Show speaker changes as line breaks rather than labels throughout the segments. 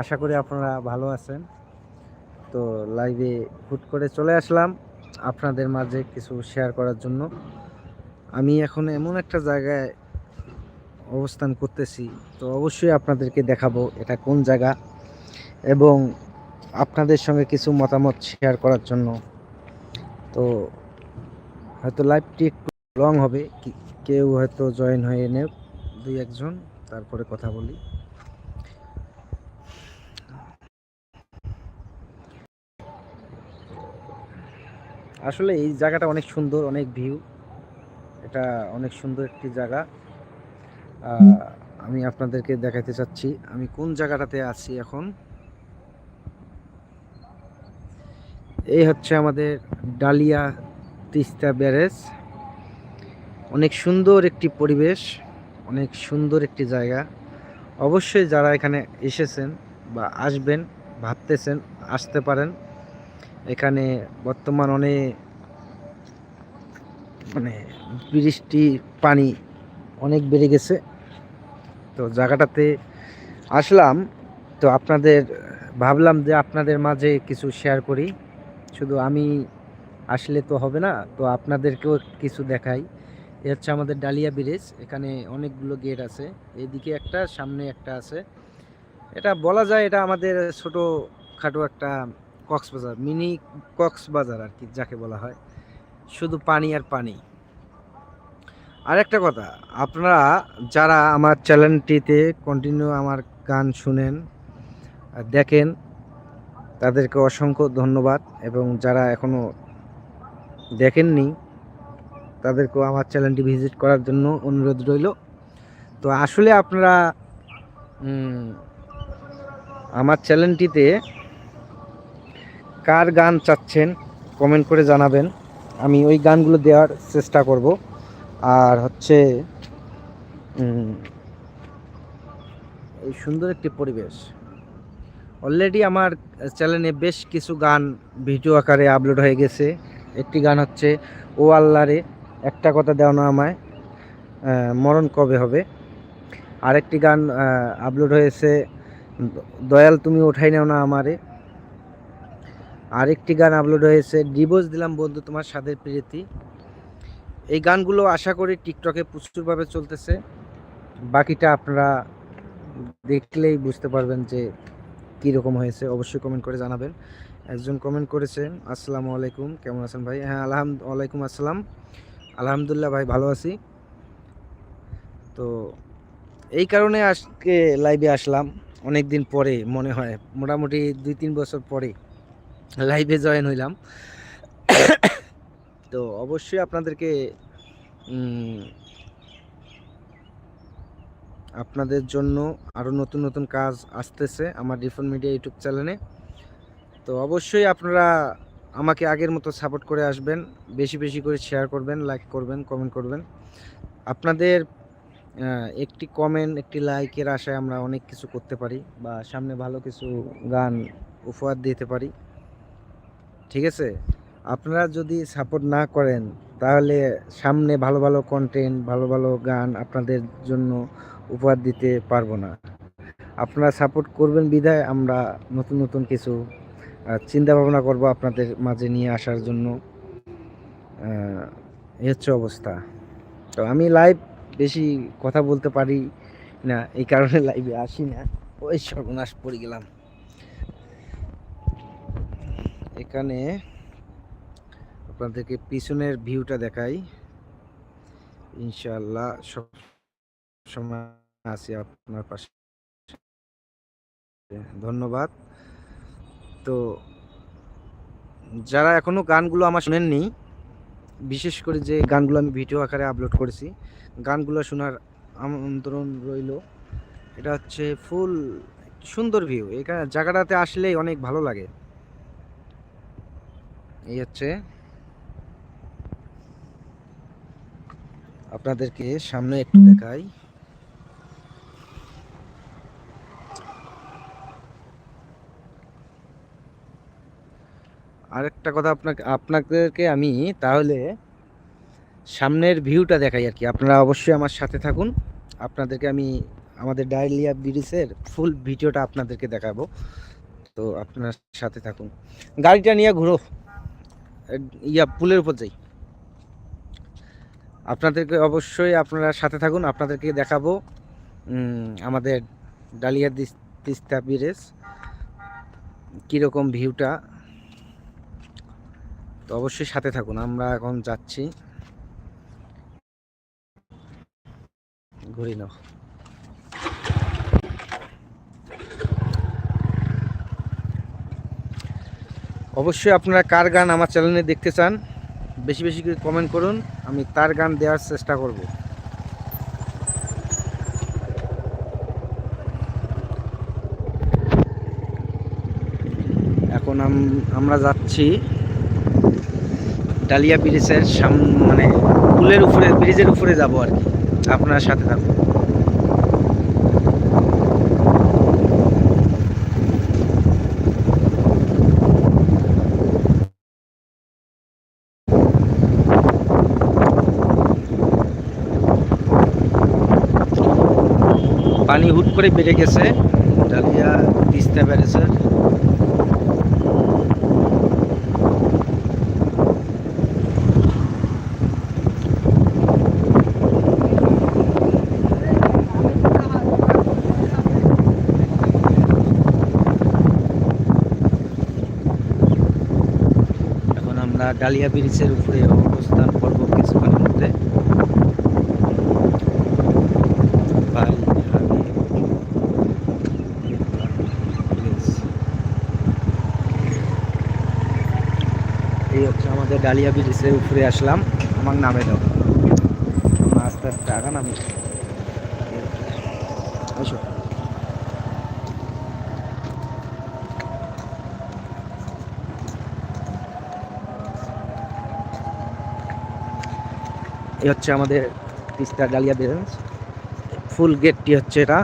আশা করি আপনারা ভালো আছেন। তো লাইভে হুট করে চলে আসলাম আপনাদের মাঝে কিছু শেয়ার করার জন্য। আমি এখন এমন একটা জায়গায় অবস্থান করতেছি, তো অবশ্যই আপনাদেরকে দেখাবো এটা কোন জায়গা এবং আপনাদের সঙ্গে কিছু মতামত শেয়ার করার জন্য। তো হয়তো লাইভটি একটু লং হবে কেউ হয়তো জয়েন হয়ে নেব, দুই একজন, তারপরে কথা বলি। আসলে এই জায়গাটা অনেক সুন্দর, অনেক ভিউ। এটা অনেক সুন্দর একটি জায়গা। আমি আপনাদেরকে দেখাতে চাচ্ছি, আমি কোন জায়গাটাতে আছি এখন? এই হচ্ছে আমাদের ডালিয়া তিস্তা ব্যারেজ। অনেক সুন্দর একটি পরিবেশ, অনেক সুন্দর একটি জায়গা। অবশ্যই যারা এখানে এসেছেন বা আসবেন, ভাবতেছেন, আসতে পারেন। এখানে বর্তমান অনেক মানে বৃষ্টি, পানি অনেক বেড়ে গেছে। তো জায়গাটাতে আসলাম। তো আপনাদের, ভাবলাম যে আপনাদের মাঝে কিছু শেয়ার করি। শুধু আমি আসলে তো হবে না, তো আপনাদেরকেও কিছু দেখাই। এ হচ্ছে আমাদের ডালিয়া ব্রিজ এখানে অনেকগুলো গেট আছে। এদিকে একটা, সামনে একটা আছে। এটা বলা যায় এটা আমাদের ছোট খাটো একটা কক্সবাজার, মিনি কক্সবাজার আর কি, যাকে বলা হয়। শুধু পানি আর পানি। আর একটা কথা, আপনারা যারা আমার চ্যানেলটিতে কন্টিনিউ আমার গান শুনেন আর দেখেন, তাদেরকে অসংখ্য ধন্যবাদ এবং যারা এখনও দেখেননি, তাদেরকেও আমার চ্যানেলটি ভিজিট করার জন্য অনুরোধ রইল। তো আসলে আপনারা আমার চ্যানেলটিতে কার গান চাচ্ছেন কমেন্ট করে জানাবেন। আমি ওই গানগুলো দেওয়ার চেষ্টা করব। আর হচ্ছে এই সুন্দর একটি পরিবেশ। অলরেডি আমার চ্যানেলে বেশ কিছু গান ভিডিও আকারে আপলোড হয়ে গেছে। একটি গান হচ্ছে, ও আল্লাহরে, একটা কথা দেও না আমায় মরণ কবে হবে? আরেকটি গান আপলোড হয়েছে, দয়াল তুমি ওঠাই নাও না আমারে। আরেকটি গান আপলোড হয়েছে ডিভোর্স দিলাম বন্ধু তোমার স্বাদের প্রীতি। এই গানগুলো আশা করি টিকটকে প্রচুরভাবে চলতেছে। বাকিটা আপনারা দেখলেই বুঝতে পারবেন যে কী রকম হয়েছে। অবশ্যই কমেন্ট করে জানাবেন। একজন কমেন্ট করেছেন, আসসালামু আলাইকুম, কেমন আছেন ভাই? হ্যাঁ আলহাম, ওয়ালাইকুম আসসালাম। আলহামদুলিল্লাহ ভাই ভালো আছি। তো এই কারণে আজকে লাইভে আসলাম। অনেক দিন পরে মনে হয়, মোটামুটি দুই তিন বছর পরে। লাইভে জয়েন হইলাম। তো অবশ্যই আপনাদেরকে আপনাদের জন্য আরও নতুন নতুন কাজ আসতেছে আমার রিফন মিডিয়া ইউটিউব চ্যানেলে তো অবশ্যই আপনারা আমাকে আগের মতো সাপোর্ট করে আসবেন, বেশি বেশি করে শেয়ার করবেন লাইক করবেন কমেন্ট করবেন। আপনাদের একটি কমেন্ট একটি লাইকের আশায় আমরা অনেক কিছু করতে পারি বা সামনে ভালো কিছু গান উপহার দিতে পারি। ঠিক আছে? আপনারা যদি সাপোর্ট না করেন, তাহলে সামনে ভালো ভালো কন্টেন্ট ভালো ভালো গান আপনাদের জন্য উপহার দিতে পারব না। আপনারা সাপোর্ট করবেন বিধায় আমরা নতুন নতুন কিছু চিন্তা ভাবনা করব আপনাদের মাঝে নিয়ে আসার জন্য। এই হচ্ছে অবস্থা। তো আমি লাইভ বেশি কথা বলতে পারি না, এই কারণে লাইভে আসি না। ওই সর্বনাশ পড়ে গেলাম। এখানে আপনাদেরকে পিছনের ভিউটা দেখাই। ইনশাল্লাহ সব সময় আছি আপনার পাশে। ধন্যবাদ। তো যারা এখনও গানগুলো আমার শুনেননি, বিশেষ করে যে গানগুলো আমি ভিডিও আকারে আপলোড করেছি, গানগুলো শোনার আমন্ত্রণ রইল। এটা হচ্ছে ফুল সুন্দর ভিউ এখানে জায়গাটাতে আসলেই অনেক ভালো লাগে। এই হচ্ছে আপনাদেরকে সামনে একটু দেখাই। আরেকটা কথা আপনাকে, আপনাদেরকে আমি তাহলে সামনের ভিউটা দেখাই আর কি। আপনারা অবশ্যই আমার সাথে থাকুন। আপনাদেরকে আমি আমাদের ডায়লিয়া ব্রিজের ফুল ভিডিওটা আপনাদেরকে দেখাবো। তো আপনার সাথে থাকুন। গাড়িটা নিয়ে ঘুরো। ইয়া, পুলের উপর যাই। আপনাদেরকে অবশ্যই আপনারা সাথে থাকুন, আপনাদেরকে দেখাবো আমাদের ডালিয়া তিস্তা ব্রিজ, কীরকম ভিউটা। তো অবশ্যই সাথে থাকুন, আমরা এখন যাচ্ছি। ঘুরি নাও। অবশ্যই আপনারা কার গান আমার চ্যানেলে দেখতে চান, বেশি বেশি করে কমেন্ট করুন, আমি তার গান দেওয়ার চেষ্টা করব। এখন আম- আমরা যাচ্ছি ডালিয়া ব্রিজের সাম মানে পুলের উপরে, ব্রিজের উপরে যাব আর কি। আপনার সাথে থাকুন পানি হুট করে বেড়ে গেছে। ডালিয়া তিস্তা ব্যারেজের। আমরা ডালিয়া ব্রিজের উপরে অবস্থান করব কিছুক্ষণের মধ্যে ভাই হাবিব ব্রিজ। আমাদের ডালিয়া ব্রিজের উপরে আসলাম। আমার নামে দাও। আস্তে আস্তে আগান, আমি আসো এই হচ্ছে আমাদের তিস্তা ডালিয়া ব্রিজ। ফুল গেটটি হচ্ছে এটা।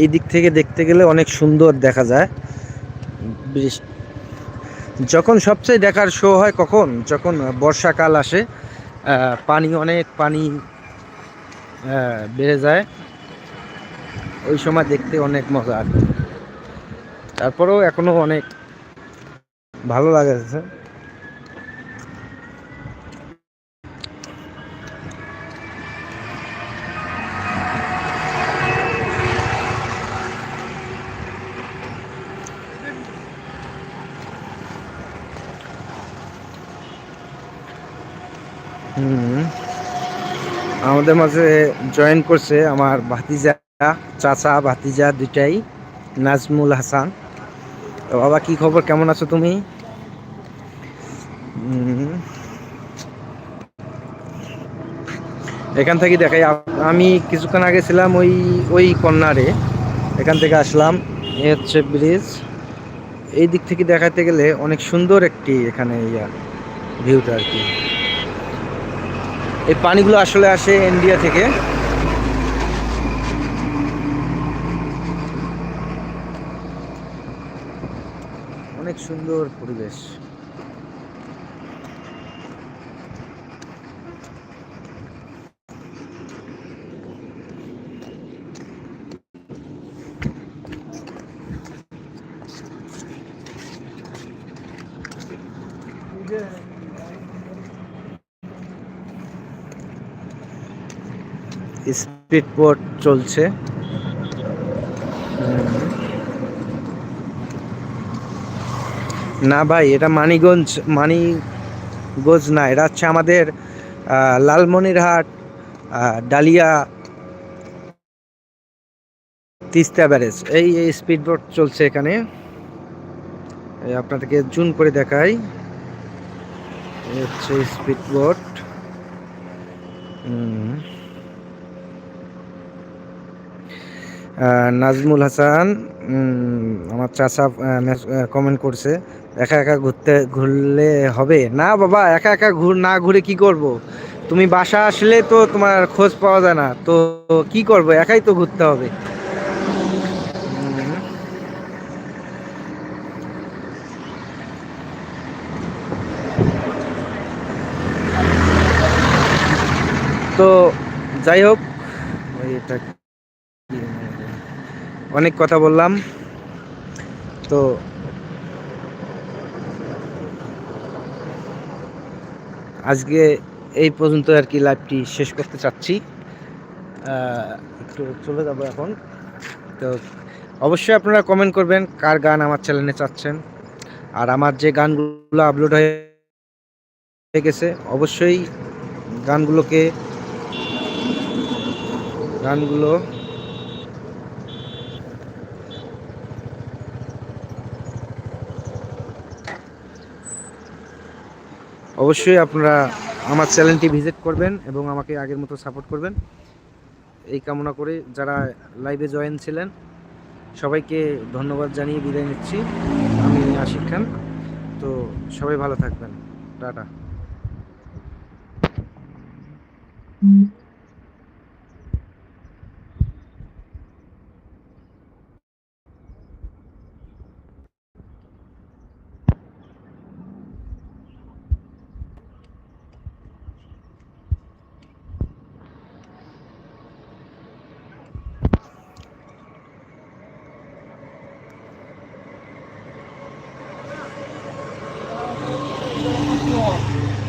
এই দিক থেকে দেখতে গেলে অনেক সুন্দর দেখা যায়। ব্রিজ যখন সবচেয়ে দেখার শো হয় কখন? যখন বর্ষাকাল আসে পানি, অনেক পানি বেড়ে যায়, ওই সময় দেখতে অনেক মজা। আর তারপরেও এখনও অনেক ভালো লাগেছে। আমাদের মাঝে জয়েন করছে আমার ভাতিজা, চাচা, ভাতিজা দুইটাই, নাজমুল হাসান। তো বাবা, কি খবর? কেমন আছো তুমি? এখান থেকে দেখাই, আমি কিছুক্ষণ আগে ছিলাম ওই ওই কর্নারে এখান থেকে আসলাম, এ হচ্ছে ব্রিজ এই দিক থেকে দেখাতে গেলে অনেক সুন্দর একটি এখানে ইয়া ভিউটা আর কি। এই পানিগুলো আসলে আসে ইন্ডিয়া থেকে। অনেক সুন্দর পরিবেশ। স্পিড বোট চলছে। না ভাই, এটা মানিগঞ্জ মানিগঞ্জ না, এটা হচ্ছে আমাদের লালমনিরহাট ডালিয়া, তিস্তা ব্যারেজ। এই এই স্পিড বোট চলছে এখানে। আপনাদেরকে জুন করে দেখাই। হচ্ছে স্পিড বোট নাজমুল হাসান আমার চাচা কমেন্ট করছে, একা একা ঘুরতে, ঘুরলে হবে? না বাবা, একা একা ঘুর, না ঘুরে কি করব? তুমি বাসা আসলে তো তোমার খোঁজ পাওয়া যায় না, তো কি করব? একাই তো ঘুরতে হবে। তো যাই হোক এটা অনেক কথা বললাম। তো আজকে এই পর্যন্ত আর কি লাইভটি শেষ করতে চাচ্ছি। একটু চলে যাব এখন। তো অবশ্যই আপনারা কমেন্ট করবেন, কার গান আমার চ্যানেলে চাচ্ছেন। আর আমার যে গানগুলো আপলোড হয়ে গেছে, অবশ্যই গানগুলোকে, গানগুলো অবশ্যই আপনারা আমার চ্যানেলটি ভিজিট করবেন এবং আমাকে আগের মতো সাপোর্ট করবেন। এই কামনা করে যারা লাইভে জয়েন ছিলেন, সবাইকে ধন্যবাদ জানিয়ে বিদায় নিচ্ছি। আমি আশিক খান। তো সবাই ভালো থাকবেন। টাটা। よ。